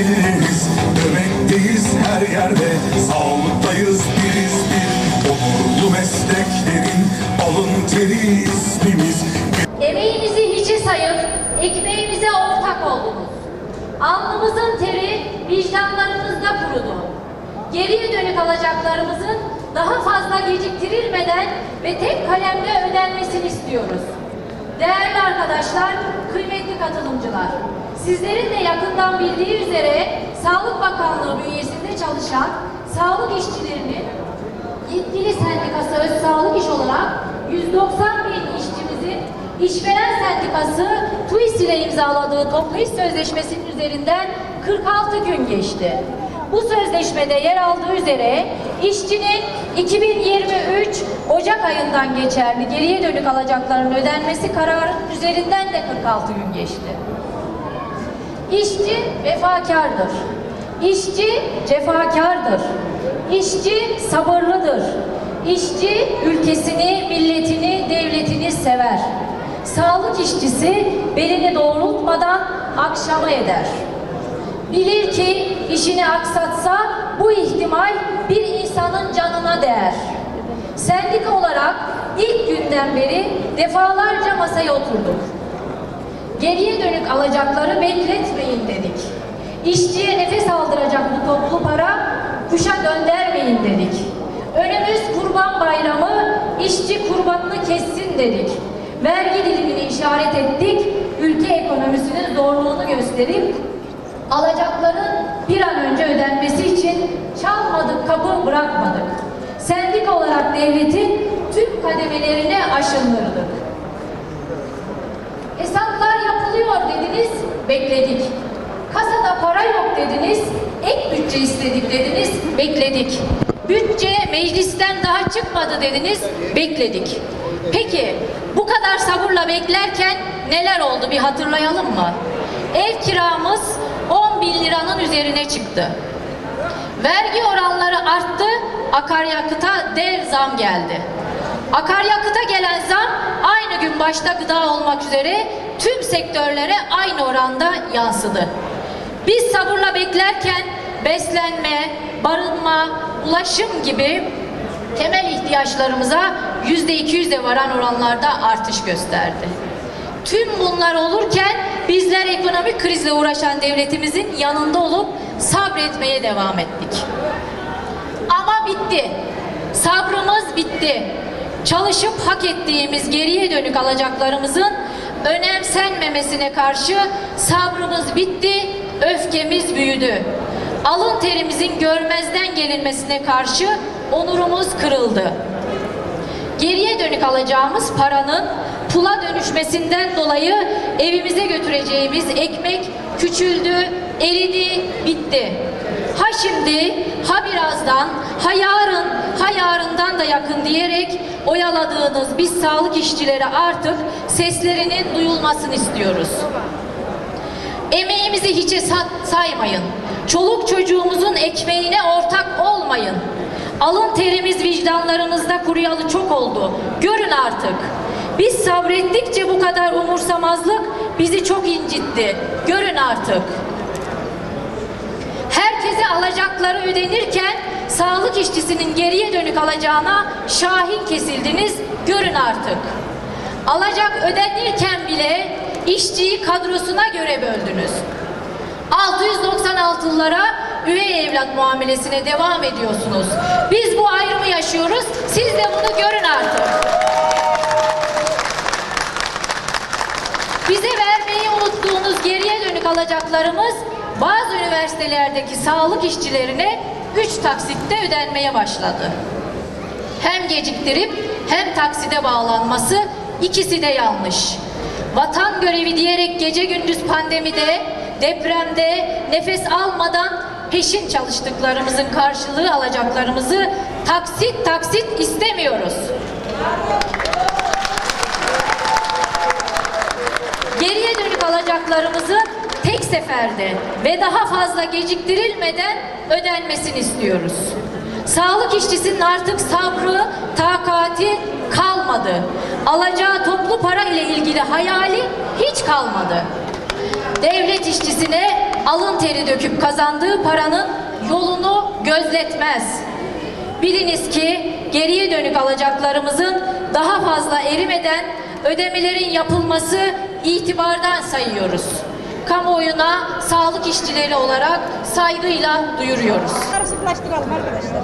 mücadeleniz Nöbetteyiz her yerde Sağlıktayız biriz bir Onurlu mesleklerin alın teri ismimiz Emeğimizi hiçe sayıp ekmeğimize ortak oldunuz. Alnımızın teri vicdanlarımızda kurudu. Geriye dönük alacaklarımızın daha fazla geciktirilmeden ve tek kalemde ödenmesini istiyoruz. Değerli arkadaşlar, kıymetli katılımcılar, sizlerin de yakından bildiği üzere Sağlık Bakanlığı bünyesinde çalışan sağlık işçilerinin yetkili sendikası Öz Sağlık İş olarak 190 bin işçimizin işveren sendikası TÜİS ile imzaladığı toplu iş sözleşmesinin üzerinden 46 gün geçti. Bu sözleşmede yer aldığı üzere işçinin 2023 Ocak ayından geçerli geriye dönük alacaklarının ödenmesi kararının üzerinden de 46 gün geçti. İşçi vefakardır. İşçi cefakardır. İşçi sabırlıdır. İşçi ülkesini, milletini, devletini sever. Sağlık işçisi belini doğrultmadan akşama eder. Bilir ki işini aksatsa bu ihtimal bir insanın canına değer. Sendika olarak ilk günden beri defalarca masaya oturduk. Geriye dönük alacakları bekletmeyin dedik. İşçiye nefes aldıracak bu toplu para kuşa göndermeyin dedik. Önümüz kurban bayramı, işçi kurbanını kessin dedik. Vergi dilimini işaret ettik, ülke ekonomisinin zorluğunu gösterip alacakların bir an önce ödenmesi için çalmadık kapı bırakmadık. Sendika olarak devletin tüm kademelerine aşındırdık. Hesaplar yapılıyor dediniz, bekledik. Kasada para yok dediniz, ek bütçe istedik dediniz, bekledik. Bütçe meclisten daha çıkmadı dediniz, bekledik. Peki bu kadar sabırla beklerken neler oldu bir hatırlayalım mı? Ev kiramız 10 bin liranın üzerine çıktı. Vergi oranları arttı, akaryakıta dev zam geldi. Akaryakıta gelen zam aynı gün başta gıda olmak üzere tüm sektörlere aynı oranda yansıdı. Biz sabırla beklerken beslenme, barınma, ulaşım gibi temel ihtiyaçlarımıza yüzde 200'e varan oranlarda artış gösterdi. Tüm bunlar olurken bizler ekonomik krizle uğraşan devletimizin yanında olup sabretmeye devam ettik. Ama bitti. Sabrımız bitti. Çalışıp hak ettiğimiz geriye dönük alacaklarımızın önemsenmemesine karşı sabrımız bitti, öfkemiz büyüdü. Alın terimizin görmezden gelinmesine karşı onurumuz kırıldı. Geriye dönük alacağımız paranın pula dönüşmesinden dolayı evimize götüreceğimiz ekmek küçüldü, eridi, bitti. Ha şimdi, ha birazdan, ha yarın, ha yarından da yakın diyerek oyaladığınız biz sağlık işçileri artık seslerinin duyulmasını istiyoruz. Emeğimizi hiçe sa- saymayın. Çoluk çocuğumuzun ekmeğine ortak olmayın. Alın terimiz vicdanlarınızda kuruyalı çok oldu. Görün artık. Biz sabrettikçe bu kadar umursamazlık bizi çok incitti. Görün artık. Herkese alacakları ödenirken sağlık işçisinin geriye dönük alacağına şahin kesildiniz. Görün artık. Alacak ödenirken bile işçiyi kadrosuna göre böldünüz. 696'lara üvey evlat muamelesine devam ediyorsunuz. Biz bu ayrımı yaşıyoruz. Siz de bunu görün artık. Bize vermeyi unuttuğunuz geriye dönük alacaklarımız bazı üniversitelerdeki sağlık işçilerine 3 taksitte ödenmeye başladı. Hem geciktirip hem takside bağlanması ikisi de yanlış. Vatan görevi diyerek gece gündüz pandemide, depremde nefes almadan peşin çalıştıklarımızın karşılığı alacaklarımızı taksit taksit istemiyoruz. Geriye dönük alacaklarımızın tek seferde ve daha fazla geciktirilmeden ödenmesini istiyoruz. Sağlık işçisinin artık sabrı, takati kalmadı. Alacağı toplu para ile ilgili hayali hiç kalmadı. Devlet işçisine alın teri döküp kazandığı paranın yolunu gözletmez. Biliniz ki geriye dönük alacaklarımızın daha fazla erimeden ödemelerin yapılması itibardan sayıyoruz. Kamuoyuna sağlık işçileri olarak saygıyla duyuruyoruz. Karışıklaştıralım arkadaşlar.